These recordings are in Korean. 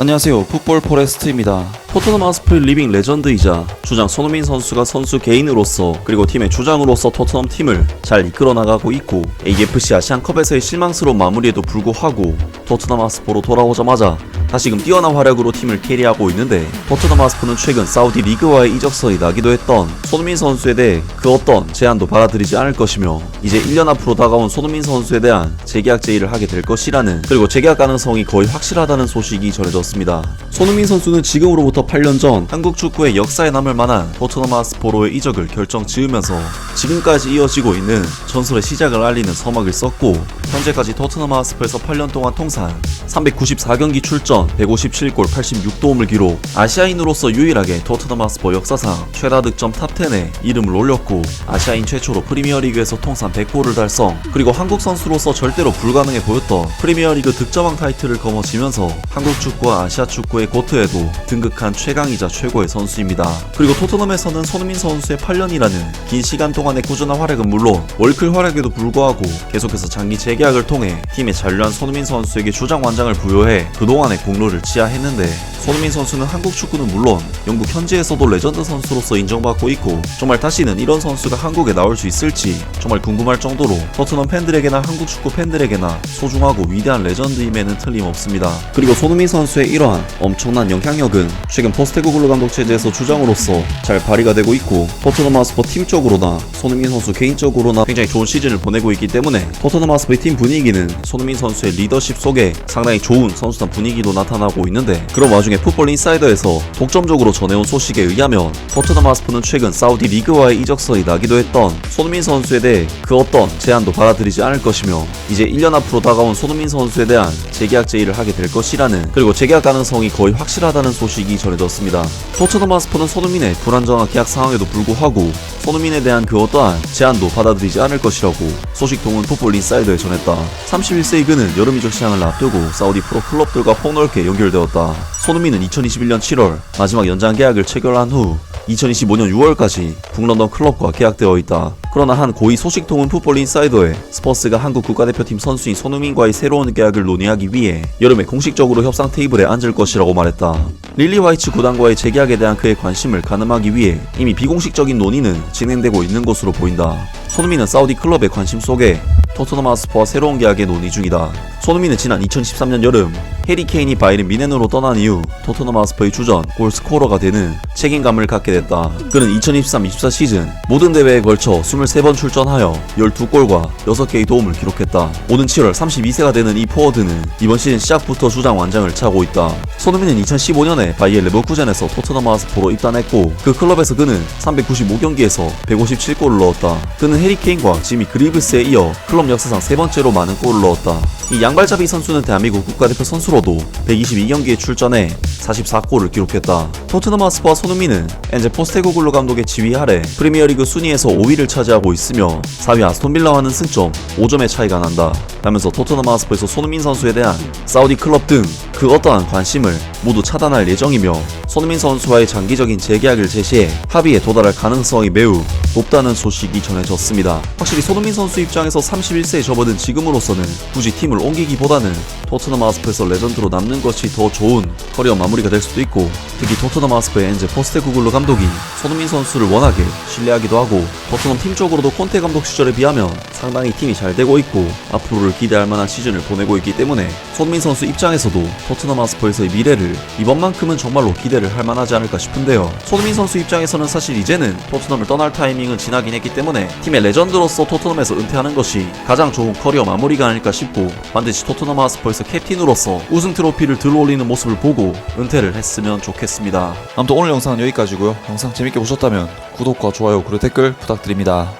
안녕하세요. 풋볼 포레스트입니다. 토트넘 하스프의 리빙 레전드이자 주장 손흥민 선수가 선수 개인으로서 그리고 팀의 주장으로서 토트넘 팀을 잘 이끌어 나가고 있고 AFC 아시안컵에서의 실망스러운 마무리에도 불구하고 토트넘 하스프로 돌아오자마자 다시금 뛰어난 활약으로 팀을 캐리하고 있는데 토트넘 하스프는 최근 사우디 리그와의 이적설이 나기도 했던 손흥민 선수에 대해 그 어떤 제안도 받아들이지 않을 것이며 이제 1년 앞으로 다가온 손흥민 선수에 대한 재계약 제의를 하게 될 것이라는 그리고 재계약 가능성이 거의 확실하다는 소식이 전해졌습니다. 손흥민 선수는 지금으로부터 8년 전 한국 축구의 역사에 남을 만한 토트넘 하스포로의 이적을 결정 지으면서 지금까지 이어지고 있는 전설의 시작을 알리는 서막을 썼고 현재까지 토트넘 하스포에서 8년 동안 통산 394경기 출전 157골 86도움을 기록 아시아인으로서 유일하게 토트넘 하스포 역사상 최다 득점 탑10에 이름을 올렸고 아시아인 최초로 프리미어리그에서 통산 100골을 달성 그리고 한국 선수로서 절대로 불가능해 보였던 프리미어리그 득점왕 타이틀을 거머쥐면서 한국 축구와 아시아 축구의 고트에도 등극한 최강이자 최고의 선수입니다. 그리고 토트넘에서는 손흥민 선수의 8년이라는 긴 시간 동안의 꾸준한 활약은 물론 월클 활약에도 불구하고 계속해서 장기 재계약을 통해 팀에 잔류한 손흥민 선수에게 주장 완장을 부여해 그동안의 공로를 치하했는데 손흥민 선수는 한국 축구는 물론 영국 현지에서도 레전드 선수로서 인정받고 있고 정말 다시는 이런 선수가 한국에 나올 수 있을지 정말 궁금할 정도로 토트넘 팬들에게나 한국 축구 팬들에게나 소중하고 위대한 레전드임에는 틀림없습니다. 그리고 손흥민 선수의 이러한 엄청난 영향력은 최근 포스테코글루 감독 체제에서 주장으로서 잘 발휘가 되고 있고 토트넘 하스퍼 팀적으로나 손흥민 선수 개인적으로나 굉장히 좋은 시즌을 보내고 있기 때문에 토트넘 하스퍼의 팀 분위기는 손흥민 선수의 리더십 속에 상당히 좋은 선수단 분위기도 나타나고 있는데 그런 와중에 풋볼 인사이더에서 독점적으로 전해온 소식에 의하면 토트넘 하스퍼는 최근 사우디 리그와의 이적설이 나기도 했던 손흥민 선수에 대해 그 어떤 제안도 받아들이지 않을 것이며 이제 1년 앞으로 다가온 손흥민 선수에 대한 재계약 제의를 하게 될 것이라는 그리고 재계약 가능성이 거의 확실하다는 소식이 전 해졌습니다. 토트넘 하스퍼는 손흥민의 불안정한 계약 상황에도 불구하고 손흥민에 대한 그 어떠한 제안도 받아들이지 않을 것이라고 소식통은 풋볼 인사이더에 전했다. 31세의 그는 여름 이적 시장을 앞두고 사우디 프로 클럽들과 폭넓게 연결되었다. 손흥민은 2021년 7월 마지막 연장 계약을 체결한 후 2025년 6월까지 북런던 클럽과 계약되어 있다. 그러나 한 고위 소식통은 풋볼 인사이더에 스퍼스가 한국 국가대표팀 선수인 손흥민과의 새로운 계약을 논의하기 위해 여름에 공식적으로 협상 테이블에 앉을 것이라고 말했다. 릴리 화이츠 구단과의 재계약에 대한 그의 관심을 가늠하기 위해 이미 비공식적인 논의는 진행되고 있는 것으로 보인다. 손흥민은 사우디 클럽의 관심 속에 토트넘 하스퍼와 새로운 계약에 논의 중이다. 손흥민은 지난 2013년 여름 해리 케인이 바이른 미넨으로 떠난 이후 토트넘 하스퍼의 주전 골스코어러가 되는 책임감을 갖게 됐다. 그는 2023-24 시즌 모든 대회에 걸쳐 23번 출전하여 12골과 6개의 도움을 기록했다. 오는 7월 32세가 되는 이 포워드는 이번 시즌 시작부터 주장 완장을 차고 있다. 손흥민은 2015년에 바이엘 레버쿠젠에서 토트넘 하스퍼로 입단했고 그 클럽에서 그는 395경기에서 157골을 넣었다. 그는 해리 케인과 지미 그리브스에 이어 클럽 역사상 세 번째로 많은 골을 넣었다. 이 양발잡이 선수는 대한민국 국가대표 선수로도 122경기에 출전해 44골을 기록했다. 토트넘 하스퍼와 손흥민은 엔제 포스테고글로 감독의 지휘 아래 프리미어리그 순위에서 5위를 차지 하고 있으며 4위 아스톤 빌라와는 승점 5점의 차이가 난다. 라면서 토트넘 하스퍼에서 손흥민 선수에 대한 사우디 클럽 등 그 어떠한 관심을 모두 차단할 예정이며 손흥민 선수와의 장기적인 재계약을 제시해 합의에 도달할 가능성이 매우 높다는 소식이 전해졌습니다. 확실히 손흥민 선수 입장에서 31세에 접어든 지금으로서는 굳이 팀을 옮기기보다는 토트넘 하스퍼에서 레전드로 남는 것이 더 좋은 커리어 마무리가 될 수도 있고 특히 토트넘 하스퍼의 엔제 포스테구글로 감독이 손흥민 선수를 워낙에 신뢰하기도 하고 토트넘 팀적으로도 콘테 감독 시절에 비하면 상당히 팀이 잘 되고 있고 앞으로를 기대할 만한 시즌을 보내고 있기 때문에 손흥민 선수 입장에서도 토트넘 하스퍼에서의 미래를 이번만큼은 정말로 기대를 할 만하지 않을까 싶은데요. 손흥민 선수 입장에서는 사실 이제는 토트넘을 떠날 타이밍은 지나긴 했기 때문에 팀의 레전드로서 토트넘에서 은퇴하는 것이 가장 좋은 커리어 마무리가 아닐까 싶고 반드시 토트넘 하스퍼에서 캡틴으로서 우승 트로피를 들어올리는 모습을 보고 은퇴를 했으면 좋겠습니다. 아무튼 오늘 영상은 여기까지고요. 영상 재밌게 보셨다면 구독과 좋아요 그리고 댓글 부탁드립니다.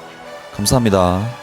감사합니다.